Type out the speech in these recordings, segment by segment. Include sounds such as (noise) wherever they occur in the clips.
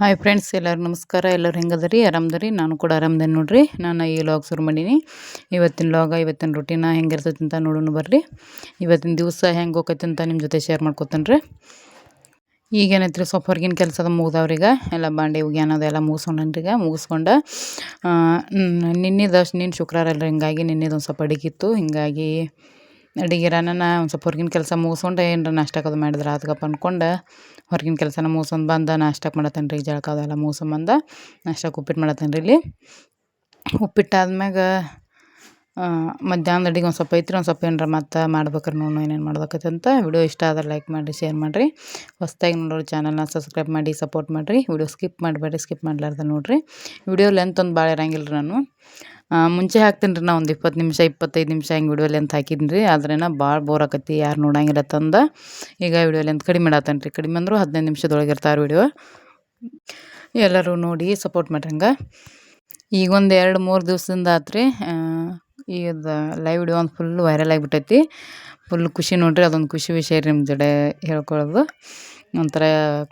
Hi friends ಎಲ್ಲರೂ ನಮಸ್ಕಾರ. ಎಲ್ಲರೂ ಹೆಂಗದರಿ? ಆರಾಮದರಿ? ನಾನು ಕೂಡ ಆರಾಮದೇನೆ ನೋಡ್ರಿ. ನಾನು ಈ ಲಾಗ್ ಶುರು ಮಾಡೀನಿ. ಇವತ್ತಿನ ಲಾಗ ಇವತ್ತಿನ ರೊಟ್ಟಿನ ಹೆಂಗಿರ್ತೈತೆ ಅಂತ ನೋಡೋಣ ಬರ್ರಿ. ಇವತ್ತಿನ ದಿವಸ ಹೆಂಗೆ ಹೋಗೈತೆ ಅಂತ ನಿಮ್ಮ ಜೊತೆ ಶೇರ್ ಮಾಡ್ಕೊತೇನೆ ರೀ ಈಗೇನೈತ್ರಿ ಸ್ವಲ್ಪ ಹೊರಗಿನ ಕೆಲಸದ ಮುಗ್ದವ್ರೀಗ, ಎಲ್ಲ ಬಾಂಡೆ ಉಗ್ಯಾನ ಎಲ್ಲ ಮುಗಿಸ್ಕೊಂಡ್ರೀಗ ಮುಗಿಸ್ಕೊಂಡು ನಿನ್ನೆದಷ್ಟು ನಿನ್ನ ಶುಕ್ರವಾರ ಅಲ್ರಿ, ಹಿಂಗಾಗಿ ನಿನ್ನೆದೊಂದು ಸ್ವಲ್ಪ ಅಡಿಗಿತ್ತು ಹಿಂಗಾಗಿ ಅಡಿಗೆ ರಾನನ ಒಂದು ಸ್ವಲ್ಪ ಹೊರಗಿನ ಕೆಲಸ ಮುಗಿಸ್ಕೊಂಡು, ಏನರ ನಾಷ್ಟಕ್ಕದು ಮಾಡಿದ್ರೆ ಆತಗಪ್ಪ ಅಂದ್ಕೊಂಡು ಹೊರಗಿನ ಕೆಲಸನ ಮುಗಿಸ್ಕೊಂಡು ಬಂದು ನಾಷ್ಟಕ್ಕೆ ಮಾಡತ್ತೇನೆ ರೀ ಜಳಕ ಅದೆಲ್ಲ ಮುಗಿಸ್ಕೊಂಬಂದು ನಾಷ್ಟಕ್ಕೆ ಉಪ್ಪಿಟ್ಟು ಮಾಡತ್ತೇನೆ ಇಲ್ಲಿ. ಉಪ್ಪಿಟ್ಟಾದ್ಮ್ಯಾಗ ಮಧ್ಯಾಹ್ನದ ಅಡಿಗೆ ಒಂದು ಸ್ವಲ್ಪ ಐತ್ರಿ ಒಂದು ಸ್ವಲ್ಪ ಏನರ ಮತ್ತೆ ಮಾಡ್ಬೇಕ್ರಿ ನೋಡು ಏನೇನು ಮಾಡ್ಬೇಕೈತೆ ಅಂತ. ವಿಡಿಯೋ ಇಷ್ಟ ಆದ್ರೆ ಲೈಕ್ ಮಾಡಿ ಶೇರ್ ಮಾಡಿರಿ. ಹೊಸ್ದಾಗಿ ನೋಡೋರು ಚಾನಲ್ನ ಸಬ್ಸ್ಕ್ರೈಬ್ ಮಾಡಿ ಸಪೋರ್ಟ್ ಮಾಡಿರಿ. ವಿಡಿಯೋ ಸ್ಕಿಪ್ ಮಾಡಬೇಡಿ ಸ್ಕಿಪ್ ಮಾಡ್ಲಾರ್ದ ನೋಡಿರಿ. ವಿಡಿಯೋ ಲೆಂತ್ ಒಂದು ಭಾಳ ಇರಂಗಿಲ್ಲ ರೀ ನಾನು ಮುಂಚೆ ಹಾಕ್ತೀನಿ ರೀ ನಾ ಒಂದು ಇಪ್ಪತ್ತು ನಿಮಿಷ, ಇಪ್ಪತ್ತೈದು ನಿಮಿಷ ಹಿಂಗೆ ವಿಡಿಯೋ ಲೆಂತ್ ಹಾಕಿದ್ದೀನಿ ರೀ ಆದ್ರೇನ ಭಾಳ ಬೋರ್ ಆಕತಿ ಯಾರು ನೋಡಂಗಿಲ್ಲ ತಂದ. ಈಗ ವಿಡಿಯೋ ಲೆಂತ್ ಕಡಿಮೆ ಮಾಡತ್ತೇನೆ ರೀ ಕಡಿಮೆ ಅಂದರೂ ಹದಿನೈದು ನಿಮಿಷದೊಳಗೆ ಇರ್ತಾರೆ ವಿಡಿಯೋ. ಎಲ್ಲರೂ ನೋಡಿ ಸಪೋರ್ಟ್ ಮಾಡ್ರಿ ಹಂಗೆ ಈಗ ಒಂದು ಎರಡು ಮೂರು ದಿವಸದಿಂದ ಆತ್ರಿ ಈಗ ಲೈವ್ ವಿಡಿಯೋ ಒಂದು ಫುಲ್ ವೈರಲ್ ಆಗಿಬಿಟ್ಟೈತಿ. ಫುಲ್ ಖುಷಿ ನೋಡ್ರಿ ಅದೊಂದು ಖುಷಿ ವಿಷಯ ರೀ ನಿಮ್ಮ ಜೊತೆ ಹೇಳ್ಕೊಳ್ಳೋದು. ಒಂಥರ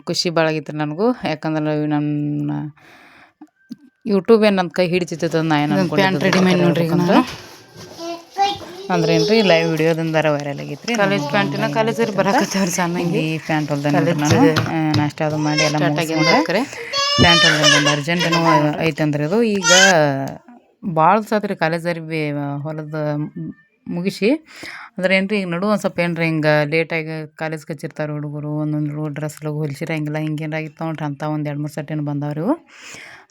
ಖುಷಿ ಭಾಳ ಆಗಿತ್ತು ರೀ ನನಗೂ. ಯಾಕಂದ್ರೆ ನನ್ನ ಯೂಟ್ಯೂಬ್ ಏನು ನನ್ನ ಕೈ ಹಿಡಿತಿತ್ತು ನಾ ಏನು ಪ್ಯಾಂಟ್ ರೆಡಿಮೇಡ್ ನೋಡ್ರಿ ಅಂದ್ರೆ ಅಂದ್ರೆ ಏನ್ರಿ ಲೈವ್ ವಿಡಿಯೋದಿಂದಾರ ವೈರಲ್ ಆಗೈತ್ರಿ. ಕಾಲೇಜ್ ಪ್ಯಾಂಟಿನ ಕಾಲೇಜಲ್ಲಿ ಬರಾಕತ್ತವ್ರಿ ಈ ಪ್ಯಾಂಟ್ ಹೊಲ್ದ ನಾಷ್ಟ ಅದು ಮಾಡಿ ಎಲ್ಲ ಪ್ಯಾಂಟ್ ಹೊಲ್ದ ಅರ್ಜೆಂಟನೂ ಐತಂದ್ರೆ ಅದು. ಈಗ ಭಾಳ ಸಾತ್ರಿ ಕಾಲೇಜ್ ಬಿ ಹೊಲದ ಮುಗಿಸಿ ಅಂದ್ರೆ ಏನ್ರಿ, ಈಗ ನಡು ಒಂದು ಸ್ವಲ್ಪ ಏನ್ರಿ, ಹಿಂಗೆ ಲೇಟಾಗಿ ಕಾಲೇಜ್ ಕಚ್ಚಿರ್ತಾರೆ ಹುಡುಗರು, ಒಂದೊಂದು ಡ್ರೆಸ್ ಎಲ್ಲ ಹೊಲ್ಸಿರಂಗಿಲ್ಲ ಹಿಂಗೇನಾಗಿತ್ತು ನೋಡ್ರಿ, ಅಂತ ಒಂದು ಎರಡು ಮೂರು ಸೆಟ್ ಏನು ಬಂದವ್ರಿ ಇವು.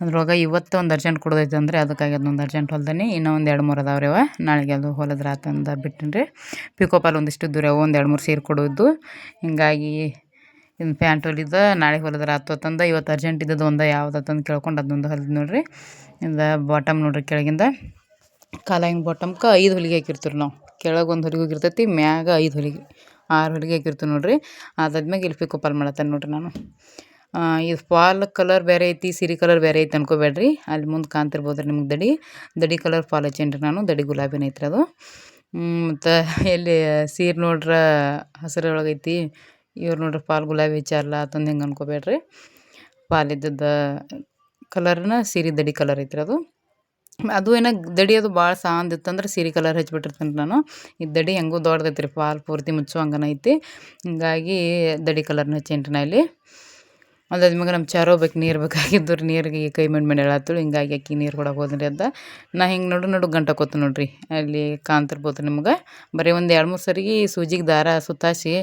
ಅದ್ರೊಳಗೆ ಇವತ್ತು ಒಂದು ಅರ್ಜೆಂಟ್ ಕೊಡೋದೈತೆ ಅಂದ್ರೆ ಅದಕ್ಕಾಗಿ ಅದೊಂದು ಅರ್ಜೆಂಟ್ ಹೊಲ್ದಾನಿ, ಇನ್ನೂ ಒಂದು ಎರಡು ಮೂರು ಅದಾವ್ರಿ ಅವ ನಾಳೆಗೆ ಅದು ಹೊಲದ್ರ ಆತಂದ ಬಿಟ್ಟಿನಿ ರೀ ಪಿಕೋಪಾಲ್ ಒಂದಿಷ್ಟು ದೂರ ಒಂದು ಎರಡು ಮೂರು ಸೀರೆ ಕೊಡೋದು ಹಿಂಗಾಗಿ ಇನ್ನು ಪ್ಯಾಂಟ್ ಹೊಲಿದ, ನಾಳೆ ಹೊಲಿದ್ರೆ ಹತ್ತೊತ್ತಂದ ಇವತ್ತು ಅರ್ಜೆಂಟ್ ಇದ್ದದ್ದು ಒಂದು ಯಾವ್ದು ಕೇಳ್ಕೊಂಡು ಅದೊಂದು ಹೊಲಿದ್ ನೋಡಿರಿ. ಇಂದ ಬಾಟಮ್ ನೋಡಿರಿ ಕೆಳಗಿಂದ. ಕಾಲಾಗಿನ ಬಾಟಮ್ಗೆ ಐದು ಹೊಲಿಗೆ ಹಾಕಿರ್ತೀವಿ ನಾವು. ಕೆಳಗೆ ಒಂದು ಹೊಲಿಗೆ ಹೋಗಿರ್ತೈತಿ ಮ್ಯಾಗ ಐದು ಹೊಲಿಗೆ, ಆರು ಹೊಲಿಗೆ ಹಾಕಿರ್ತೀವಿ ನೋಡ್ರಿ. ಅದಾದ್ಮ್ಯಾಗ ಇಲ್ಲಿ ಪಿಕೋ ಪಾಲ್ ಮಾಡತ್ತೇನೆ ನೋಡ್ರಿ ನಾನು. ಇದು ಫಾಲ್ ಕಲರ್ ಬೇರೆ ಐತಿ, ಸಿರಿ ಕಲರ್ ಬೇರೆ ಐತಿ ಅನ್ಕೋಬೇಡ್ರಿ. ಅಲ್ಲಿ ಮುಂದೆ ಕಾಣ್ತಿರ್ಬೋದು ರೀ ನಿಮ್ಗೆ ದಡಿ. ದಡಿ ಕಲರ್ ಫಾಲ್ ಹಚ್ಚೇನ್ರಿ ನಾನು, ದಡಿ ಗುಲಾಬಿನ ಐತ್ರಿ ಅದು. ಮತ್ತು ಎಲ್ಲಿ ಸೀರೆ ನೋಡ್ರ ಹಸಿರು ಒಳಗೈತಿ ಇವ್ರು ನೋಡ್ರಿ ಫಾಲ್ ಗುಲಾಬಿ ಹಚ್ಚಾರಲ್ಲ ಅಂತಂದು ಹಿಂಗೆ ಅನ್ಕೋಬೇಡ್ರಿ. ಪಾಲ್ ಇದ್ದದ್ದು ಕಲರ್ನ ಸೀರೆ ದಡಿ ಕಲರ್ ಐತ್ರಿ ಅದು. ಅದು ಏನೋ ದಡಿ ಅದು ಭಾಳ ಸಾಂದ್ ಇತ್ತಂದ್ರೆ ಸೀರೆ ಕಲರ್ ಹಚ್ಬಿಟ್ಟಿರ್ತೇನೆ ನಾನು. ಈ ದಡಿ ಹೆಂಗೂ ದೊಡ್ಡದೈತ್ರಿ ಫಾಲ್ ಪೂರ್ತಿ ಮುಚ್ಚುವಂಗನ ಐತಿ. ಹಿಂಗಾಗಿ ದಡಿ ಕಲರ್ನ ಹಚ್ಚೇನಿ ರೀ ನಾ ಇಲ್ಲಿ ಅದಾದ್ಮ್ಯಾಗ ನಮ್ಮ ಚಾರೋ ಬೇಕು ನೀರು ಬೇಕಾಗಿದ್ದು ರೀ, ನೀರಿಗೆ ಕೈ ಮಾಡಿ ಮಾಡಿ ಹೇಳತ್ತಳು ಹಿಂಗಾಗಿ ಅಕ್ಕಿ ನೀರು ಕೊಡಕ್ಕೆ ಹೋದ್ರಿ ಅಂತ. ನಾ ಹಿಂಗೆ ನಡು ನಡು ಗಂಟೆ ಕೂತು ನೋಡ್ರಿ, ಅಲ್ಲಿ ಕಾಂತಿರ್ಬೋದು ನಿಮ್ಗೆ. ಬರೀ ಒಂದು ಎರಡು ಮೂರು ಸರಿಗೆ ಸೂಜಿಗೆ ದಾರ ಸುತ್ತಾಸಿ,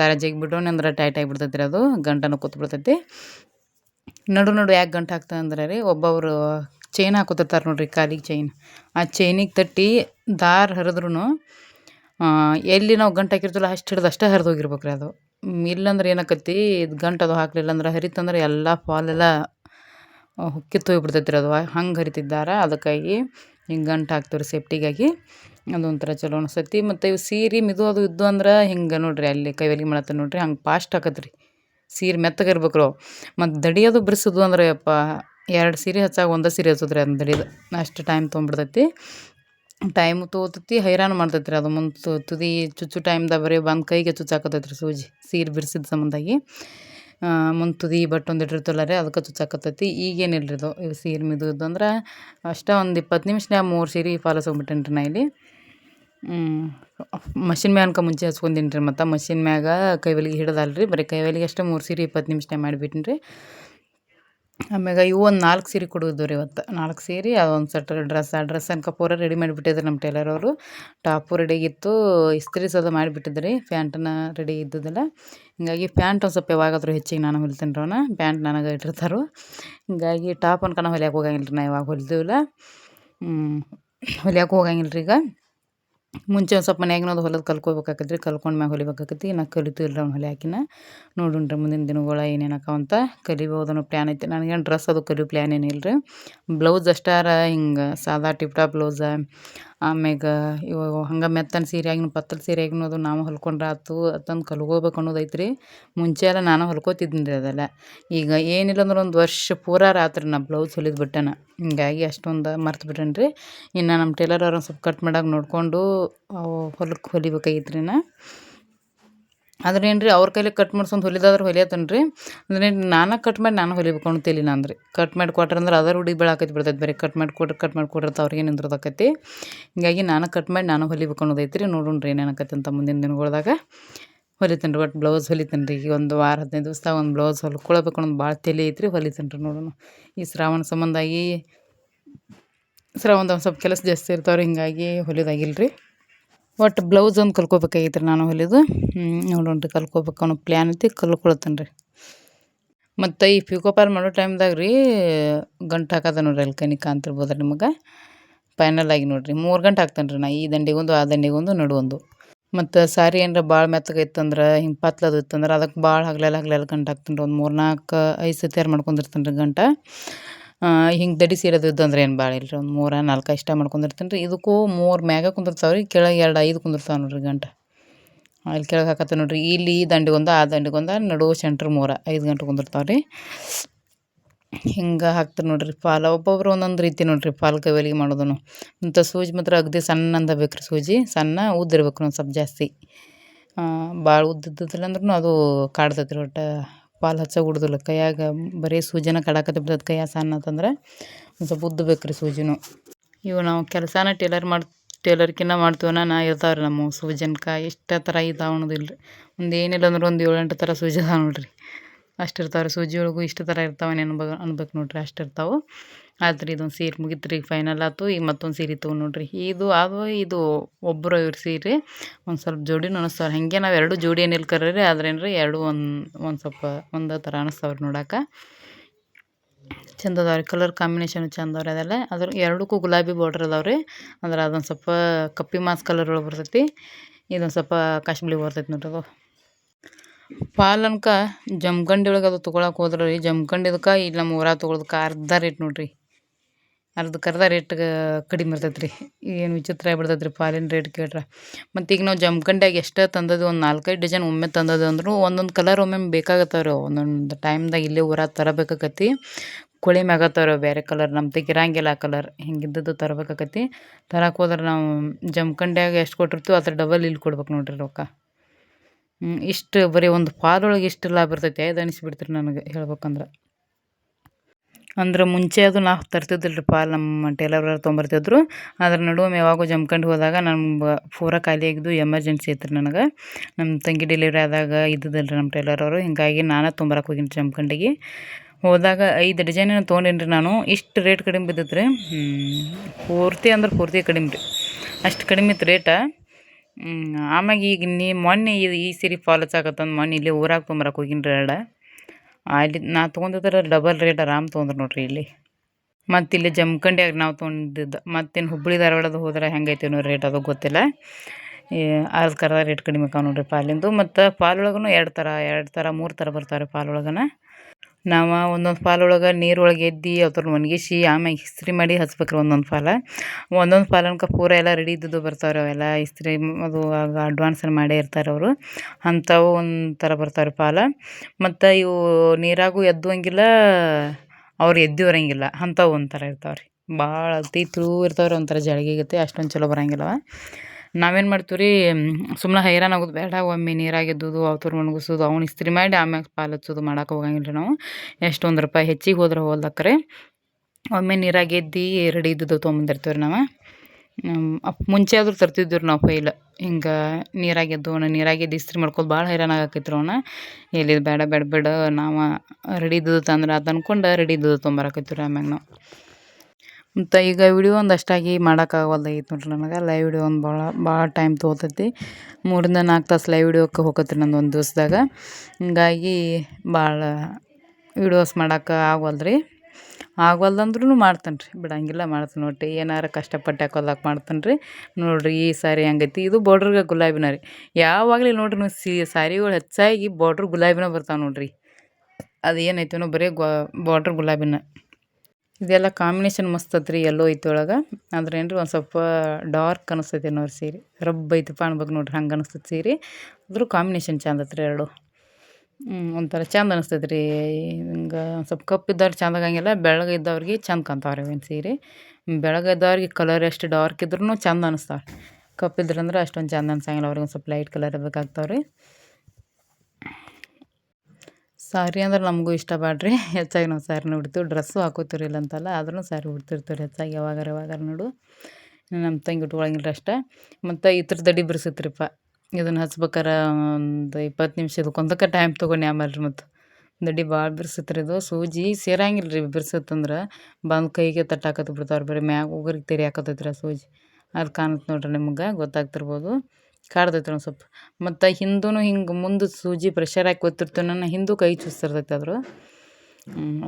ದಾರ ಜಗ್ಬಿಟ್ಟೋಣ ಅಂದ್ರೆ ಟೈಟ್ ಆಗಿಬಿಡ್ತೈತಿ ರೀ ಅದು, ಗಂಟನೂ ಕೂತ್ ಬಿಡ್ತೈತಿ. ನಡು ನಡು ಯಾಕೆ ಗಂಟು ಹಾಕ್ತದೆ ಅಂದ್ರೆ ರೀ ಒಬ್ಬೊಬ್ರು ಚೈನ್ ಹಾಕೋತಿರ್ತಾರೆ ನೋಡ್ರಿ ಕಾಲಿಗೆ ಚೈನ್. ಆ ಚೈನಿಗೆ ತಟ್ಟಿ ದಾರ ಹರಿದ್ರೂ ಎಲ್ಲಿ ನಾವು ಗಂಟು ಹಾಕಿರ್ತೀವಲ್ಲ ಅಷ್ಟು ಹಿಡ್ದು ಅಷ್ಟೇ ಹರಿದೋಗಿರ್ಬೇಕ್ರಿ ಅದು. ಇಲ್ಲಂದ್ರೆ ಏನಾಕತಿ ಇದು ಗಂಟು ಅದು ಹಾಕಲಿಲ್ಲ ಅಂದ್ರೆ ಹರಿತಂದ್ರೆ ಎಲ್ಲ ಫಾಲ್ ಎಲ್ಲ ಕಿತ್ತು ಹೋಗ್ಬಿಡ್ತೈತಿ ರೀ ಅದು. ಹಂಗೆ ಹರಿತಿದ್ದಾರೆ ಅದಕ್ಕಾಗಿ ಹಿಂಗೆ ಗಂಟು ಹಾಕ್ತೀವಿ ರೀ ಸೇಫ್ಟಿಗಾಗಿ. ಅದೊಂಥರ ಚಲೋ ಅನಿಸ್ತೈತಿ. ಮತ್ತು ಇವು ಸೀರೆ ಮಿದು ಅದು ಇದ್ದು ಅಂದ್ರೆ ಹಿಂಗೆ ನೋಡಿರಿ ಅಲ್ಲಿ ಕೈ ಹೊಲಿಗೆ ಮಾಡತ್ತೆ ನೋಡ್ರಿ. ಹಂಗೆ ಫಾಸ್ಟ್ ಹಾಕತ್ರಿ ಸೀರೆ ಮೆತ್ತಗೆ ಇರ್ಬೇಕು ಮತ್ತು ದಡಿಯೋದು ಬಿರ್ಸೋದು ಅಂದ್ರೆ ಯಪ್ಪ, ಎರಡು ಸೀರೆ ಹಚ್ಚಾಗ ಒಂದೇ ಸೀರೆ ಹಚ್ಚೋದ್ರಿ ಅದನ್ನ ದಡಿಯೋದು ಅಷ್ಟು ಟೈಮ್ ತೊಗೊಂಬಿಡ್ತೈತಿ ಟೈಮು ತೋತತಿ ಹೈರಾಣ ಮಾಡ್ತೈತ್ರಿ. ರೀ ಅದು ಮುಂದೆ ತುದಿ ಚುಚ್ಚು ಟೈಮ್ದಾಗ ಬರೀ ಬಂದು ಕೈಗೆ ಚುಚ್ಚಾಕತೈತ್ರಿ ಸೂಜಿ. ಸೀರೆ ಬಿರ್ಸಿದ ಸಂಬಂಧಾಗಿ. ಮುಂದೆ ತುದಿ ಬಟ್ ಒಂದು ಇಟ್ಟಿರ್ತಲ್ಲ ರೀ ಅದಕ್ಕೆ ಚುಚ್ಚಾಕತೈತಿ ಈಗೇನಿಲ್ಲ ರೀ ಇದು, ಇವು ಸೀರೆ ಮಿದುದು ಅಂದ್ರೆ ಅಷ್ಟೇ ಒಂದು ಇಪ್ಪತ್ತು ನಿಮಿಷನ್ಯಾಗ ಮೂರು ಸೀರೆ ಫಾಲಸ್ ಹೋಗ್ಬಿಟ್ಟೇನಿ ರೀ ನಾ ಇಲ್ಲಿ. ಮಷಿನ್ ಮ್ಯಾನ್ಕ ಮುಂಚೆ ಹಚ್ಕೊಂಡೀನಿ ರೀ ಮತ್ತು ಮಷಿನ್ ಮ್ಯಾಗ ಕೈವಲಿಗೆ ಹಿಡ್ದಲ್ಲ ರೀ ಬರೀ ಕೈವಲಿಗೆ ಅಷ್ಟೇ ಮೂರು ಸೀರೆ ಇಪ್ಪತ್ತು ನಿಮಿಷನ್ಯಾಗ ಮಾಡಿಬಿಟ್ಟಿನಿ ಆಮ್ಯಾಗ ಇವು ಒಂದು ನಾಲ್ಕು ಸೀರೆ ಕೊಡೋದು ರೀ ಇವತ್ತು. ನಾಲ್ಕು ಸೀರೆ ಅದೊಂದು ಸೆಟ್ ಡ್ರೆಸ್. ಆ ಡ್ರೆಸ್ ಅನ್ಕ ಪೂರ ರೆಡಿ ಮಾಡಿಬಿಟ್ಟಿದ್ರು ನಮ್ಮ ಟೈಲರ್ ಅವರು. ಟಾಪು ರೆಡಿಗಿತ್ತು ಇಸ್ತ್ರಿ ಸದ ಮಾಡಿಬಿಟ್ಟಿದ್ರಿ. ಪ್ಯಾಂಟನ್ನ ರೆಡಿ ಇದ್ದಿದ್ದಿಲ್ಲ ಹಿಂಗಾಗಿ ಪ್ಯಾಂಟ್ ಒಂದು ಸ್ವಲ್ಪ ಯಾವಾಗಾದ್ರೂ ಹೆಚ್ಚಿಗೆ ನಾನು ಹೊಲಿತೀನಿ ರೀ ಪ್ಯಾಂಟ್ ನನಗೆ ಇಟ್ಟಿರ್ತಾರೆ. ಹಿಂಗಾಗಿ ಟಾಪ್ ಅನ್ಕ ಹೊಲಿಯಕ್ಕೆ ಹೋಗಂಗಿಲ್ಲ ರೀ ನಾ ಯಾವಾಗ ಹೊಲಿದೀವಲ್ಲ ಹೊಲಿಯಕ್ಕೆ ಹೋಗಂಗಿಲ್ಲ ರೀ ಈಗ. ಮುಂಚೆ ಒಂದು ಸ್ವಲ್ಪ ಮನ್ಯಾಗಿನದು ಹೊಲದ ಕಲ್ಕೋಬೇಕಾಗತ್ತೆ ರೀ ಕಲ್ಕೊಂಡು ಮ್ಯಾಗ ಹೊಲಿಬೇಕಾಗತ್ತೆ ನಾ ಕಲಿತು ಇಲ್ಲ ಅವ್ನು ಹೊಲಿಯಾಕಿನ ನೋಡ್ರಿ ಮುಂದಿನ ದಿನಗಳ ಏನೇನಕ್ಕ ಅಂತ ಕಲಿಬೋದು ಅನ್ನೋ ಪ್ಲ್ಯಾನ್ ಐತಿ ನನಗೇನು ಡ್ರೆಸ್ ಅದು ಕಲಿಯೋ ಪ್ಲ್ಯಾನ್ ಏನಿಲ್ಲ ರೀ ಬ್ಲೌಸ್ ಅಷ್ಟಾರ ಹಿಂಗೆ, ಸಾದಾ ಟಿಪ್ ಟಾಪ್ ಬ್ಲೌಸ ಆಮ್ಯಾಗ ಇವು ಹಂಗೆ ಮೆತ್ತನ ಸೀರೆ ಆಗಿನ ಪತ್ತಲ ಸೀರೆ ಆಗಿನ ಅದು ನಾವು ಹೊಲ್ಕೊಂಡ್ರೆ ಆಯ್ತು ಅಂತಂದು ಕಲ್ಗೋಬೇಕು ಅನ್ನೋದು ಐತ್ರಿ. ಮುಂಚೆ ಎಲ್ಲ ನಾನು ಹೊಲ್ಕೋತಿದ್ದೀನಿ ರೀ ಅದೆಲ್ಲ. ಈಗ ಏನಿಲ್ಲ ಅಂದ್ರೆ ಒಂದು ವರ್ಷ ಪೂರ ರಾತ್ರಿ ನಾ ಬ್ಲೌಸ್ ಹೊಲಿದು ಬಿಟ್ಟೆನ. ಹಿಂಗಾಗಿ ಅಷ್ಟೊಂದು ಮರ್ತು ಬಿಟ್ಟೇನಿ ರೀ. ಇನ್ನು ನಮ್ಮ ಟೇಲರ್ ಅವ್ರು ಸ್ವಲ್ಪ ಕಟ್ ಮಾಡಾಗ ನೋಡಿಕೊಂಡು ಹೊಲಕ್ಕೆ ಹೊಲಿಬೇಕಾಗಿತ್ತು ರೀ ನಾ. ಆದ್ರೆ ಏನು ರೀ ಅವ್ರ ಕೈಲಿ ಕಟ್ ಮಾಡ್ಸೊಂದು ಹೊಲಿದಾದ್ರೆ ಹೊಲಿಯತ್ತೇನೆ ರೀ ಅಂದ್ರೆ ನಾನೇ ಕಟ್ ಮಾಡಿ ನಾನು ಹೊಲಿಬೇಕು ಅನ್ನೋ ನಾನು ರೀ ಕಟ್ ಮಾಡಿ ಕೊಟ್ರೆ ಅಂದ್ರೆ ಅದರ ಹುಡುಗಿ ಬೆಳಾಕೈತಿ ಬಿಡ್ತೈತೆ ಬರೀ. ಕಟ್ ಮಾಡಿ ಕೊಟ್ರೆ ಕಟ್ ಮಾಡಿ ಅಂತ ಅವ್ರಿಗೆ ನಿಂದ್ರದಾಕೈತಿ ಹೀಗಾಗಿ ನಾನು ಕಟ್ ಮಾಡಿ ನಾನು ಹೊಲಿಬೇಕು ಅನ್ನೋದೈತಿ ರೀ ನೋಡೋಣ ರೀ ಏನೇನಾಕೈತಿ ಅಂತ ಮುಂದಿನ ದಿನಗಳ್ದಾಗ. ಹೊಲಿತೇನೆ ರೀ ಒಟ್ಟು ಬ್ಲೌಸ್ ಹೊಲಿತೇನೆ ರೀ ಈಗ ಒಂದು ವಾರ, ಹದಿನೈದು ದಿವಸದಾಗ ಒಂದು ಬ್ಲೌಸ್ ಹೊಲ್ಕೊಳ್ಬೇಕು ಅನ್ನೋದು ಭಾಳ ತಲೆ ಐತ್ರಿ ಹೊಲಿತೇನೆ ರೀ ನೋಡೋಣ ಈ ಶ್ರಾವಣ ಸಂಬಂಧಾಗಿ ಒಂದು ಸ್ವಲ್ಪ ಕೆಲಸ ಜಾಸ್ತಿ ಇರ್ತಾವ್ರಿ. ಹಿಂಗಾಗಿ ಹೊಲಿದಾಗಿಲ್ಲ ರೀ ಒಟ್ಟು ಬ್ಲೌಸ್ ಒಂದು ಕಲ್ಕೋಬೇಕಾಗಿತ್ತು ನಾನು ಹೊಲಿದು. ನೋಡೋಣ ರೀ ಕಲ್ಕೋಬೇಕು ಅನ್ನೋ ಪ್ಲ್ಯಾನ್ ಐತಿ ಕಲ್ಕೊಳ್ತೇನೆ ರೀ ಮತ್ತು ಈ ಪಿಕೋಪಾಲ್ ಮಾಡೋ ಟೈಮ್ದಾಗ ರೀ, ಗಂಟು ಹಾಕದ ನೋಡ್ರಿ ಅಲ್ಲಿ ಕನಿಕ ಅಂತಿರ್ಬೋದು ನಿಮಗೆ? ಫೈನಲ್ ಆಗಿ ನೋಡಿರಿ, ಮೂರು ಗಂಟೆ ಹಾಕ್ತೇನೆ ರೀ ನಾ, ಈ ದಂಡಿಗೊಂದು, ಆ ದಂಡಿಗೊಂದು, ನಡುವೊಂದು. ಮತ್ತು ಸಾರಿ ಏನಾರ ಭಾಳ ಮೆತ್ತಗೈತಂದ್ರೆ ಹಿಂಗೆ ಪತ್ಲದು ಇತ್ತಂದ್ರೆ ಅದಕ್ಕೆ ಭಾಳ ಹಗಲೆಲ್ಲ ಹಗಲೆಲ್ಲ ಗಂಟು ಹಾಕ್ತೀನಿ ರೀ ಒಂದು ಮೂರು ನಾಲ್ಕು ಐದು ಸತಿ ಯಾರು ಮಾಡ್ಕೊಂಡಿರ್ತೀನಿ ರೀ ಗಂಟ. ಹಿಂಗೆ ದಡಿ ಸೀರೆದು ಇದ್ದಂದ್ರೆ ಏನು ಭಾಳ ಇಲ್ಲ ರೀ ಒಂದು ಮೂರು, ನಾಲ್ಕು ಇಷ್ಟ ಮಾಡ್ಕೊಂಡಿರ್ತೀನಿ ರೀ. ಇದಕ್ಕೂ ಮೂರು ಮ್ಯಾಗ ಕುಂದಿರ್ತಾವೆ ರೀ, ಕೆಳಗೆ ಎರಡು ಐದು ಕುಂದಿರ್ತಾವೆ ನೋಡಿರಿ ಗಂಟ. ಅಲ್ಲಿ ಕೆಳಗೆ ಹಾಕತ್ತೆ ನೋಡಿರಿ. ಇಲ್ಲಿ ಈ ದಂಡಿಗೊಂದು, ಆ ದಂಡಿಗೊಂದ ನಡುವೆ ಸೆಂಟ್ರ್ ಮೂರ, ಐದು ಗಂಟೆ ಕುಂದಿರ್ತಾವೆ ರೀ. ಹಿಂಗೆ ಹಾಕ್ತಾರೆ ನೋಡಿರಿ ಪಾಲ. ಒಬ್ಬೊಬ್ರು ಒಂದೊಂದು ರೀತಿ ನೋಡಿರಿ ಪಾಲ್ ಕೈವಲಿಗೆ ಮಾಡೋದನ್ನು ಇಂಥ ಸೂಜಿ ಮಾತ್ರ ಅಗದಿ ಸಣ್ಣಂದ ಬೇಕು ರೀ ಸೂಜಿ. ಸಣ್ಣ ಉದ್ದಿರ್ಬೇಕು ಒಂದು ಸ್ವಲ್ಪ ಜಾಸ್ತಿ. ಭಾಳ ಉದ್ದಿದ್ದಿಲ್ಲ ಅಂದ್ರೂ ಅದು ಕಾಡ್ತೈತೆ ರೀ ಒಟ್ಟು ಪಾಲು ಹಚ್ಚ ಬಿಡುದಿಲ್ಲ ಕೈಯಾಗ ಬರೀ ಸೂಜಿನ ಕಡಾಕತ್ತೆ ಬಿಡ್ತದೆ ಕೈಯಾಗ ಸಣ್ಣ ಅಂತಂದ್ರೆ ಒಂದು ಸ್ವಲ್ಪ ಉದ್ದು ಬೇಕು ರೀ ಸೂಜಿನೂ. ಇವು ನಾವು ಕೆಲಸನ ಟೇಲರ್ ಮಾಡಿ, ಟೇಲರ್ಕಿನ್ನ ಮಾಡ್ತೀವನ ನಾ ಇರ್ತಾವೆ ರೀ ನಮ್ಮ ಸೂಜನ್ಕ ಇಷ್ಟ ಥರ ಇದಾವ ಅನ್ನೋದಿಲ್ಲ ರೀ ಒಂದು ಏನಿಲ್ಲ ಅಂದ್ರೆ ಒಂದು ಏಳು ಎಂಟು ಥರ ಸೂಜಿ ಅದಾವೆ ನೋಡಿರಿ. ಅಷ್ಟು ರೀ ಸೂಜಿ ಒಳಗೂ ಇಷ್ಟು ಥರ ಇರ್ತಾವೆ ಅನ್ಬ, ಅನ್ಬೇಕು ನೋಡ್ರಿ ಅಷ್ಟು ಇರ್ತಾವೆ. ಆಯ್ತು ರೀ ಇದೊಂದು ಸೀರೆ ಮುಗಿತು ರೀ ಫೈನಲ್ ಆಯ್ತು ಈಗ ಮತ್ತೊಂದು ಸೀರೆ ತೊಗೊಂಡು ನೋಡ್ರಿ. ಇದು ಅದು, ಇದು ಒಬ್ಬರು ಇವ್ರ ಸೀರೆ. ಒಂದು ಸ್ವಲ್ಪ ಜೋಡಿ ಅನಿಸ್ತಾವ್ರಿ ಹಾಗೆ ನಾವು ಎರಡು ಜೋಡಿ ಏನಿಲ್ಲ ಕರೀರಿ ಆದ್ರೇನು ರೀ ಎರಡು ಒಂದು ಒಂದು ಸ್ವಲ್ಪ ಒಂದೇ ಥರ ಅನಿಸ್ತಾವ್ರಿ ರೀ ನೋಡಕ್ಕೆ ಚಂದ ಅದಾವ್ರಿ. ಕಲರ್ ಕಾಂಬಿನೇಷನ್ ಚಂದ ಅವ್ರಿ ಅದೆಲ್ಲ. ಅದ್ರ ಎರಡಕ್ಕೂ ಗುಲಾಬಿ ಬಾರ್ಡ್ರ್ ಅದಾವ್ರಿ. ಅಂದ್ರೆ ಅದೊಂದು ಸ್ವಲ್ಪ ಕಪ್ಪಿ ಮಾಸ್ ಕಲರ್ ಒಳಗೆ ಬರ್ತೈತಿ. ಇದೊಂದು ಸ್ವಲ್ಪ ಕಾಶ್ಮೀರಿ ಬರ್ತೈತಿ ನೋಡ್ರಿ ಅದು. ಪಾಲನ್ಕ ಜಮ್ಕಂಡಿ ಒಳಗೆ ಅದು ತೊಗೊಳಕ್ಕೆ ಹೋದ್ರಿ. ಜಮ್ಕಂಡಿದಕ್ಕೆ ಇಲ್ಲಿ ನಮ್ಮ ಊರಾಗ ತೊಗೊಳೋದಕ್ಕೆ ಅರ್ಧ ರೇಟ್ ನೋಡಿರಿ. ಅರ್ಧಕ್ಕೆ ಕರ್ದ ರೇಟ್ ಕಡಿಮೆ ಇರ್ತೈತೆ ರೀ ಏನು ವಿಚಿತ್ರ ಆಗಿಬಿಡ್ತೈತೆ ರೀ ಪಾಲಿನ ರೇಟ್ ಕೇಳ್ರೆ. ಮತ್ತು ಈಗ ನಾವು ಜಮ್ಕಂಡ್ಯಾಗ ಎಷ್ಟೇ ತಂದದ್ದು ಒಂದು ನಾಲ್ಕೈದು ಡಿಸೈನ್ ಒಮ್ಮೆ ತಂದದ್ದು ಅಂದ್ರೂ ಒಂದೊಂದು ಕಲರ್ ಒಮ್ಮೆ ಬೇಕಾಗತ್ತವೆ ರೀ ಒಂದೊಂದು ಟೈಮ್ದಾಗ ಇಲ್ಲೇ ಊರಾಗ ತರಬೇಕಾಗತ್ತಿ ಕೊಳಿ ಮ್ಯಾಗತ್ತವ್ರಿ ಬೇರೆ ಕಲರ್ ನಮ್ಮ ತೆಗೆ ಇರಂಗಿಲ್ಲ ಆ ಕಲರ್ ಹಿಂಗಿದ್ದದ್ದು ತರಬೇಕಾಗತ್ತಿ ತರಕ್ಕೆ ಹೋದ್ರೆ ನಾವು ಜಮ್ಕಂಡ್ಯಾಗ ಎಷ್ಟು ಕೊಟ್ಟಿರ್ತೀವಿ ಅದ್ರ ಡಬಲ್ ಇಲ್ಲಿ ಕೊಡ್ಬೇಕು ನೋಡಿರಿ ರೊಕ್ಕ. ಇಷ್ಟು ಬರೀ ಒಂದು ಪಾಲೊಳಗೆ ಇಷ್ಟು ಲಾಭ ಇರ್ತೈತೆ, ಅದು ಅನಿಸ್ಬಿಡ್ತೀರಿ ನನಗೆ ಹೇಳ್ಬೇಕಂದ್ರೆ. ಅಂದ್ರೆ ಮುಂಚೆ ಅದು ನಾವು ತರ್ತಿದ್ದಿಲ್ಲ ಪಾಲ್ ನಮ್ಮ ಟೇಲರ್ ತೊಗೊಂಬರ್ತಿದ್ರು. ಅದ್ರ ನಡುವೆ ಯಾವಾಗೂ ಜಮ್ಕಂಡು ಹೋದಾಗ ನಮ್ಮ ಪೂರ ಖಾಲಿ ಆಗಿದ್ದು ಎಮರ್ಜೆನ್ಸಿ ಐತ್ರಿ ನನಗೆ. ನಮ್ಮ ತಂಗಿ ಡೆಲಿವರಿ ಆದಾಗ ಇದ್ದಿದ್ದಿಲ್ಲ ರೀ ನಮ್ಮ ಟೇಲರ್ ಅವರು ಹಿಂಗಾಗಿ ನಾನೇ ತೊಂಬರಕ್ಕೆ ಹೋಗಿನಿ ಜಮ್ಕಂಡಿಗೆ. ಹೋದಾಗ ಐದು ಡಿಸೈನ್ ತೊಗೊಂಡೇನಿ ರೀ ನಾನು. ಇಷ್ಟು ರೇಟ್ ಕಡಿಮೆ ಬಿದ್ದಿತ್ತು ರೀ ಪೂರ್ತಿ ಅಂದ್ರೆ ಪೂರ್ತಿ ಕಡಿಮೆ ರೀ. ಅಷ್ಟು ಕಡಿಮೆ ಇತ್ತು ರೇಟ ಆಮ್ಯಾಗ ಈಗ ನೀ ಮೊನ್ನೆ ಈ ಸೀರೆ ಫಾಲೋಸ್ ಆಗತ್ತಂದು ಮೊನ್ನೆ ಇಲ್ಲಿ ಊರಾಗ ತೊಂಬರಕ್ಕೆ ಹೋಗಿನಿ ರೀ ಎರಡು ಅಲ್ಲಿ ನಾ ತೊಗೊಂಡಿದ್ರೆ ಡಬಲ್ ರೇಟ್ ಆರಾಮ್ ತೊಗೊಂಡ್ರು ನೋಡ್ರಿ ಇಲ್ಲಿ. ಮತ್ತು ಇಲ್ಲಿ ಜಮ್ಕಂಡ್ಯಾಗ ನಾವು ತೊಗೊಂಡಿದ್ದು, ಮತ್ತೇನು ಹುಬ್ಬಳ್ಳಿ ಧಾರವಾಡದ ಹೋದ್ರೆ ಹೆಂಗೈತೆ ನೋಡಿ ರೇಟ್ ಅದು ಗೊತ್ತಿಲ್ಲ. ಅದಕ್ಕೆ ರೇಟ್ ಕಡಿಮೆ ಕಾವು ನೋಡ್ರಿ ಪಾಲಿಂದು ಮತ್ತು ಪಾಲೊಳಗೂ ಎರಡು ಥರ ಎರಡು ಥರ ಮೂರು ಥರ ಬರ್ತಾವೆ ರೀ ಪಾಲೊಳಗನ. ನಾವು ಒಂದೊಂದು ಪಾಲೊಳಗೆ ನೀರೊಳಗೆ ಎದ್ದು ಅದ್ರನ್ನ ಒಣಗಿಸಿ ಆಮ್ಯಾಗ ಇಸ್ತ್ರಿ ಮಾಡಿ ಹಚ್ಬೇಕು ರೀ ಒಂದೊಂದು ಫಾಲ ಒಂದೊಂದು ಪಾಲನ್ಕ ಪೂರ ಎಲ್ಲ ರೆಡಿ ಇದ್ದದ್ದು ಬರ್ತಾವೆ ರೀ ಅವೆಲ್ಲ ಇಸ್ತ್ರಿ ಅದು ಆಗ ಅಡ್ವಾನ್ಸ್ ಮಾಡೇ ಇರ್ತಾರೆ ಅವರು. ಅಂಥವು ಒಂಥರ ಬರ್ತಾವ್ರಿ ಬರ್ತಾವೆ ಪಾಲ. ಮತ್ತು ಇವು ನೀರಾಗೂ ಎದ್ದುವಂಗಿಲ್ಲ ಅವ್ರು ಎದ್ದು ಬರೋಂಗಿಲ್ಲ. ಅಂಥವು ಒಂಥರ ಇರ್ತಾವೆ ರೀ ಭಾಳ ಅತಿ ತೂ ಇರ್ತಾವೆ ರೀ ಒಂಥರ ಜಳಗಿಗತ್ತೆ ಅಷ್ಟೊಂದು ಚಲೋ ಬರಂಗಿಲ್ಲವ. ನಾವೇನು ಮಾಡ್ತೀವಿ ರೀ ಸುಮ್ಮನೆ ಹೈರಾಣ ಆಗೋದು ಬೇಡ. ಒಮ್ಮೆ ನೀರಾಗ ಎದ್ದೋದು ಅವತ್ತೂರು ಒಣಗಿಸೋದು, ಅವ್ನು ಇಸ್ತ್ರಿ ಮಾಡಿ ಆಮ್ಯಾಗ ಪಾಲು ಹಚ್ಚೋದು ಮಾಡಕ್ಕೆ ಹೋಗಂಗಿಲ್ಲ ರೀ ನಾವು. ಎಷ್ಟೊಂದು ರೂಪಾಯಿ ಹೆಚ್ಚಿಗೆ ಹೋದ್ರೆ ಹೋಲ್ದಕ್ಕರೆ ಒಮ್ಮೆ ನೀರಾಗ ಎದ್ದು ರೆಡಿ ಇದ್ದದ್ದು ತೊಗೊಂಬಂದಿರ್ತೀವಿ ರೀ ನಾವು ಮುಂಚೆ ಆದರೂ ತರ್ತಿದ್ವಿ ನಾವು ಫೈಲ್ ಹಿಂಗೆ ನೀರಾಗ ಎದ್ದು, ಅವನ ನೀರಾಗ ಎದ್ದು ಇಸ್ತ್ರಿ ಮಾಡ್ಕೊಂಡು ಭಾಳ ಹೈರಾಣ ಆಗಾಕೈತ್ರಿ ಅವನ. ಎಲ್ಲಿ ಬೇಡ ಬೇಡ ಬೇಡ, ನಾವು ರೆಡಿ ಇದ್ದದ್ದು ತಂದ್ರೆ ಅದು ಅಂದ್ಕೊಂಡು ರೆಡಿ ಇದ್ದದ್ದು ತೊಂಬರಕತ್ತೀವಿ ರೀ ಆಮ್ಯಾಗ ನಾವು. ಮತ್ತು ಈಗ ವಿಡಿಯೋ ಒಂದು ಅಷ್ಟಾಗಿ ಮಾಡೋಕ್ಕಾಗವಲ್ದಾಗಿತ್ತು ನೋಡ್ರಿ ನನಗೆ. ಲೈವ್ ವಿಡಿಯೋ ಒಂದು ಭಾಳ ಭಾಳ ಟೈಮ್ ತೊಗೊತೈತಿ. ಮೂರಿಂದ ನಾಲ್ಕು ತಾಸು ಲೈವ್ ವಿಡಿಯೋಕ್ಕೆ ಹೋಗತ್ತೆ ರೀ ನಂದು ಒಂದು ದಿವಸದಾಗ. ಹಿಂಗಾಗಿ ಭಾಳ ವಿಡಿಯೋಸ್ ಮಾಡೋಕೆ ಆಗವಲ್ದ್ರಿ. ಆಗವಲ್ದಂದ್ರೂ ಮಾಡ್ತೇನೆ ರೀ ಬಿಡಂಗಿಲ್ಲ ಮಾಡ್ತೀನಿ ನೋಡ್ರಿ ಏನಾರು ಕಷ್ಟಪಟ್ಟು ಹಾಕೋದಕ್ಕೆ ಮಾಡ್ತೇನೆ ರೀ ನೋಡಿರಿ ಈ ಸಾರಿ ಹಂಗೈತಿ. ಇದು ಬಾರ್ಡ್ರಿಗೆ ಗುಲಾಬಿನ ರೀ. ಯಾವಾಗಲೂ ನೋಡ್ರಿ ನೀವು ಸಿ, ಸಾರಿಗಳು ಹೆಚ್ಚಾಗಿ ಬಾರ್ಡ್ರ್ ಗುಲಾಬಿನ ಬರ್ತಾವೆ ನೋಡಿರಿ. ಅದು ಏನೈತೇನೋ ಬರೀ ಗ್ವಾ ಬಾರ್ಡ್ರ್ ಗುಲಾಬಿನ. ಇದೆಲ್ಲ ಕಾಂಬಿನೇಷನ್ ಮಸ್ತ್ ಐತ್ರಿ ಎಲ್ಲೋ ಐತಿ ಒಳಗೆ ಆದ್ರೆ ರೀ ಒಂದು ಸ್ವಲ್ಪ ಡಾರ್ಕ್ ಅನಿಸ್ತೈತೆ ನೋಡಿ ಸೀರೆ. ರಬ್ ಐತಪ್ಪ ಅನ್ಬೇಕು ನೋಡ್ರಿ, ಹಂಗೆ ಅನಿಸ್ತೈತೆ ಸೀರೆ. ಆದ್ರೂ ಕಾಂಬಿನೇಷನ್ ಚಂದ ಐತ್ರಿ ಎರಡು. ಒಂಥರ ಚಂದ ಅನಿಸ್ತೈತೆ ರೀ ಹಿಂಗೆ ಸ್ವಲ್ಪ ಕಪ್ಪಿದ್ದವ್ರು ಚಂದ ಆಗಂಗಿಲ್ಲ ಬೆಳಗಿದ್ದವ್ರಿಗೆ ಚಂದ ಕಾಣ್ತಾವ್ರಿ ಇವೇನು ಸೀರೆ. ಬೆಳಗಿದ್ದವ್ರಿಗೆ ಕಲರ್ ಎಷ್ಟು ಡಾರ್ಕ್ ಇದ್ರೂ ಚಂದ ಅನಿಸ್ತಾವೆ ಕಪ್ಪಿದ್ರಂದ್ರೆ ಅಷ್ಟೊಂದು ಚಂದ ಅನ್ಸಂಗಿಲ್ಲ ಅವ್ರಿಗೆ ಒಂದು ಸ್ವಲ್ಪ ಲೈಟ್ ಕಲರ್ ಬೇಕಾಗ್ತಾವ್ರಿ ಸಾರಿ ಅಂದ್ರೆ ನಮಗೂ ಇಷ್ಟ ಬಾಡ್ರಿ ಹೆಚ್ಚಾಗಿ ನಾವು ಸ್ಯಾರಿನ ಉಡ್ತೀವಿ ಡ್ರೆಸ್ಸು ಹಾಕೋತೀವಿ ಇಲ್ಲ ಅಂತಲ್ಲ ಆದ್ರೂ ಸ್ಯಾರಿ ಉಡ್ತಿರ್ತೀವಿ ಹೆಚ್ಚಾಗಿ ಯಾವಾಗಾರ ಯಾವಾಗಾರ ನೋಡು. ನಮ್ಮ ತಂಗಿ ಉಟ್ಕೊಳಂಗಿಲ್ಲ ಅಷ್ಟೇ. ಮತ್ತು ಈ ದಡಿ ಬಿರ್ಸಿತ್ರಿಪ್ಪ. ಇದನ್ನು ಹಚ್ಬೇಕಾರೆ ಒಂದು ಇಪ್ಪತ್ತು ನಿಮಿಷ ಟೈಮ್ ತೊಗೊಂಡು ಆಮೇಲೆ ಮತ್ತು. ದಡಿ ಭಾಳ ಬಿರ್ಸತ್ರಿ ಇದು. ಸೂಜಿ ಸೇರಂಗಿಲ್ಲ ರೀ ಬಿರ್ಸತ್ತಂದ್ರೆ ಬಂದು ಕೈಗೆ ತಟ್ಟಾಕತ್ತ ಬಿಡ್ತಾವ್ರಿ. ಬರೀ ಮ್ಯಾಗ ಉಗುರಿಗೆ ತೆರಿ ಹಾಕತ್ತೈತ್ರಿ ಆ ಸೂಜಿ. ಅದು ಕಾಣುತ್ತೆ ನೋಡ್ರಿ ನಿಮ್ಗೆ, ಗೊತ್ತಾಗ್ತಿರ್ಬೋದು. ಕಾಡ್ತೈತೆ ಒಂದು ಸ್ವಲ್ಪ ಮತ್ತು ಹಿಂದೂ ಹಿಂಗೆ ಮುಂದೆ ಸೂಜಿ ಪ್ರೆಷರ್ ಹಾಕಿ ಓದ್ತಿರ್ತೀವಿ ನನ್ನ ಹಿಂದೂ ಕೈ ಚುಚ್ತಿರ್ತೈತೆ ಅದ್ರ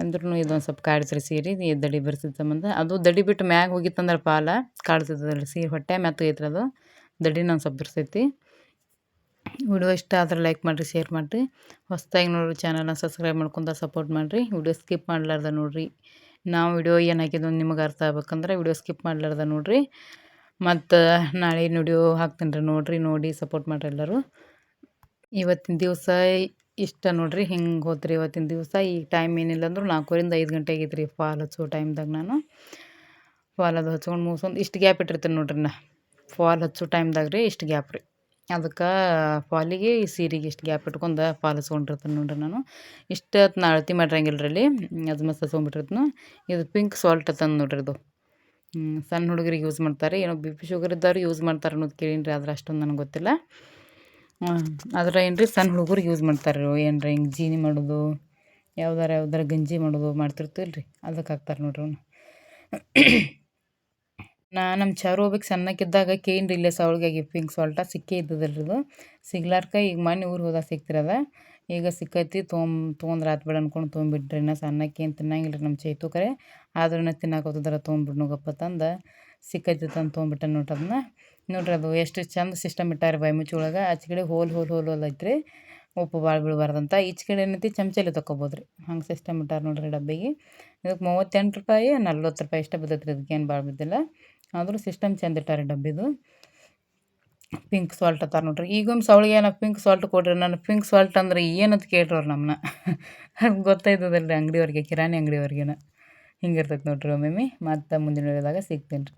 ಅಂದ್ರೂ ಇದೊಂದು ಸ್ವಲ್ಪ ಕಾಡ್ತಿರಿ ಸೀರೆ, ಈ ದಡಿ ಬರ್ತೈತೆ ಸಂಬಂಧ. ಅದು ದಡಿ ಬಿಟ್ಟು ಮ್ಯಾಗ ಹೋಗಿತ್ತಂದ್ರೆ ಪಾಲ ಕಾಡ್ತೈತದಲ್ಲ ಸೀರೆ, ಹೊಟ್ಟೆ ಐತ್ರಿ ಅದು. ದಡಿ ನಾನು ಸ್ವಲ್ಪ ಬರ್ತೈತಿ ವಿಡಿಯೋ ಇಷ್ಟ ಆದ್ರೆ ಲೈಕ್ ಮಾಡಿರಿ ಶೇರ್ ಮಾಡಿರಿ. ಹೊಸ್ದಾಗಿ ನೋಡಿರಿ ಚಾನಲ್ನ ಸಬ್ಸ್ಕ್ರೈಬ್ ಮಾಡ್ಕೊಂತ ಸಪೋರ್ಟ್ ಮಾಡಿರಿ. ವಿಡಿಯೋ ಸ್ಕಿಪ್ ಮಾಡಲಾರ್ದ ನೋಡಿರಿ. ನಾವು ವಿಡಿಯೋ ಏನು ಹಾಕಿದ್ದು ನಿಮಗೆ ಅರ್ಥ ಆಗ್ಬೇಕಂದ್ರೆ ವಿಡಿಯೋ ಸ್ಕಿಪ್ ಮಾಡಲಾರ್ದ ನೋಡಿರಿ. ಮತ್ತು ನಾಳೆ ನುಡಿಯೋ ಹಾಕ್ತೀನಿ ರೀ ನೋಡಿರಿ, ನೋಡಿ ಸಪೋರ್ಟ್ ಮಾಡಿರಿ ಎಲ್ಲರೂ. ಇವತ್ತಿನ ದಿವಸ ಇಷ್ಟ ನೋಡ್ರಿ, ಹಿಂಗೆ ಹೋತ್ರಿ ಇವತ್ತಿನ ದಿವಸ. ಈಗ ಟೈಮ್ ಏನಿಲ್ಲ ಅಂದ್ರೆ ನಾಲ್ಕೂರಿಂದ ಐದು ಗಂಟೆ ಆಗೈತೆ ರೀ ಫಾಲ್ ಹಚ್ಚೋ ಟೈಮ್ದಾಗ ನಾನು. ಫಾಲ್ ಅದು ಹಚ್ಕೊಂಡು ಮುಗಿಸ್ಕೊಂಡು ಇಷ್ಟು ಗ್ಯಾಪ್ ಇಟ್ಟಿರ್ತೀನಿ ನೋಡ್ರಿ ನಾ. ಫಾಲ್ ಹಚ್ಚೋ ಟೈಮ್ದಾಗ ರೀ ಇಷ್ಟು ಗ್ಯಾಪ್ ರೀ. ಅದಕ್ಕೆ ಫಾಲಿಗೆ ಸೀರೆಗೆ ಇಷ್ಟು ಗ್ಯಾಪ್ ಇಟ್ಕೊಂಡು ಫಾಲ್ ಹಚ್ಕೊಂಡಿರ್ತೀನಿ ನೋಡ್ರಿ ನಾನು. ಇಷ್ಟು ನಾ ಅಳತಿ ಮಾಡಿರಂಗಿಲ್ಲ ರೀ ಅದು ಮಸ್ತ್ ಇದು ಪಿಂಕ್ ಸಾಲ್ಟ್ ತಂದು ನೋಡ್ರಿ ಇದು. ಸಣ್ಣ ಹುಡುಗರಿಗೆ ಯೂಸ್ ಮಾಡ್ತಾರೆ. ಏನೋ ಬಿ ಪಿ ಶುಗರ್ ಇದ್ದವ್ರು ಯೂಸ್ ಮಾಡ್ತಾರೆ ಅನ್ನೋದು ಕೇಳೀನಿ ಆದ್ರೆ ಅಷ್ಟೊಂದು ನನಗೆ ಗೊತ್ತಿಲ್ಲ. ಆದ್ರೆ ಏನು ರೀ ಸಣ್ಣ ಹುಡುಗರಿಗೆ ಯೂಸ್ ಮಾಡ್ತಾರೆ. ಏನರ, ಹಿಂಗೆ ಜೀನಿ ಮಾಡೋದು, ಯಾವ್ದಾರ ಯಾವ್ದಾರ ಗಂಜಿ ಮಾಡೋದು ಮಾಡ್ತಿರ್ತೀವಿ ರೀ ಅದಕ್ಕೆ ಹಾಕ್ತಾರೆ ನೋಡ್ರಿ ಅವನು. (coughs) ನಾ ನಮ್ಮ ಚಾರು ಹೋಗ್ಬೇಕು ಸಣ್ಣಕ್ಕಿದ್ದಾಗ ಕೇನ್ರಿ ಇಲ್ಲೇ ಸವಳ್ಗಾಗಿ ಪಿಂಕ್ ಸಾಲ್ಟ ಸಿಕ್ಕೇ ಇದ್ದದಲ್ರಿ ಇದು ಸಿಗ್ಲಾರ್ಕ ಈಗ ಮೊನ್ನೆ ಊರು ಹೋದಾಗ ಸಿಕ್ತಿರದ ಈಗ ಸಿಕ್ಕೈತಿ ತೊಗೊಂಬ ತೊಗೊಂಡ್ರೆ ಆತು ಬಿಡು ಅನ್ಕೊಂಡು ತೊಗೊಂಬಿಟ್ರಿ ನಾ ಸಣ್ಣಕ್ಕೆ ಏನು ತಿನ್ನಂಗಿಲ್ಲ ರೀ ನಮ್ಮ ಚೈತು ಕರೆ. ಆದ್ರೂ ತಿನ್ನಾಕೋತಿದ್ರೆ ತೊಗೊಂಬಿಡ್ನುಗಪ್ಪ ತಂದು. ಸಿಕ್ಕೈತಿ ತಂದು ತೊಗೊಂಬಿಟ್ಟೆ ನೋಡ್ರಿ ಅದನ್ನ ನೋಡ್ರಿ ಅದು ಎಷ್ಟು ಚಂದ ಸಿಸ್ಟಮ್ ಇಟ್ಟಾರೆ ಬಾಯಿ ಮುಚ್ಚಿ ಒಳಗೆ. ಆಚೆ ಕಡೆ ಹೋಲ್ ಹೋಲ್ ಹೋಲ್ ಹೋಲ್ ಐತ್ರಿ. ಉಪ್ಪು ಭಾಳ ಬೀಳಬಾರ್ದಂತ. ಈಚೆ ಕಡೆ ಏನೈತಿ? ಚಮಚಲ್ಲಿ ತೊಗೊಬೋದು ರೀ ಹಂಗೆ ಸಿಸ್ಟಮ್ ಇಟ್ಟಾರೆ ನೋಡ್ರಿ ಡಬ್ಬಿಗೆ. ಇದಕ್ಕೆ ಮೂವತ್ತೆಂಟು ರೂಪಾಯಿ, ನಲ್ವತ್ತು ರೂಪಾಯಿ ಇಷ್ಟ ಬಿದ್ದೈತೆ ರೀ ಅದಕ್ಕೇನು ಭಾಳ ಬಿದ್ದಿಲ್ಲ. ಆದರೂ ಸಿಸ್ಟಮ್ ಚಂದ ಇಟ್ಟಾರೆ ಡಬ್ಬಿದು. ಪಿಂಕ್ ಸಾಲ್ಟ್ ಅತ್ತಾರ ನೋಡ್ರಿ. ಈಗೊಮ್ಮೆ ಸೌಳಿಗೆ ಏನೋ ಪಿಂಕ್ ಸಾಲ್ಟ್ ಕೊಡ್ರಿ. ನಾನು ಪಿಂಕ್ ಸಾಲ್ಟ್ ಅಂದ್ರೆ ಏನಂತ ಕೇಳ್ರಿ ಅವ್ರು ನಮ್ಮನ್ನ ಅದು ರೀ ಅಂಗಡಿಯವ್ರಿಗೆ, ಕಿರಾಣಿ ಅಂಗಡಿಯವ್ರಿಗೇನ. ಹಿಂಗಿರ್ತೈತೆ ನೋಡ್ರಿ ಒಮ್ಮೊಮ್ಮೆ. ಮತ್ತೆ ಮುಂದಿನ ಸಿಗ್ತೀನಿ ರೀ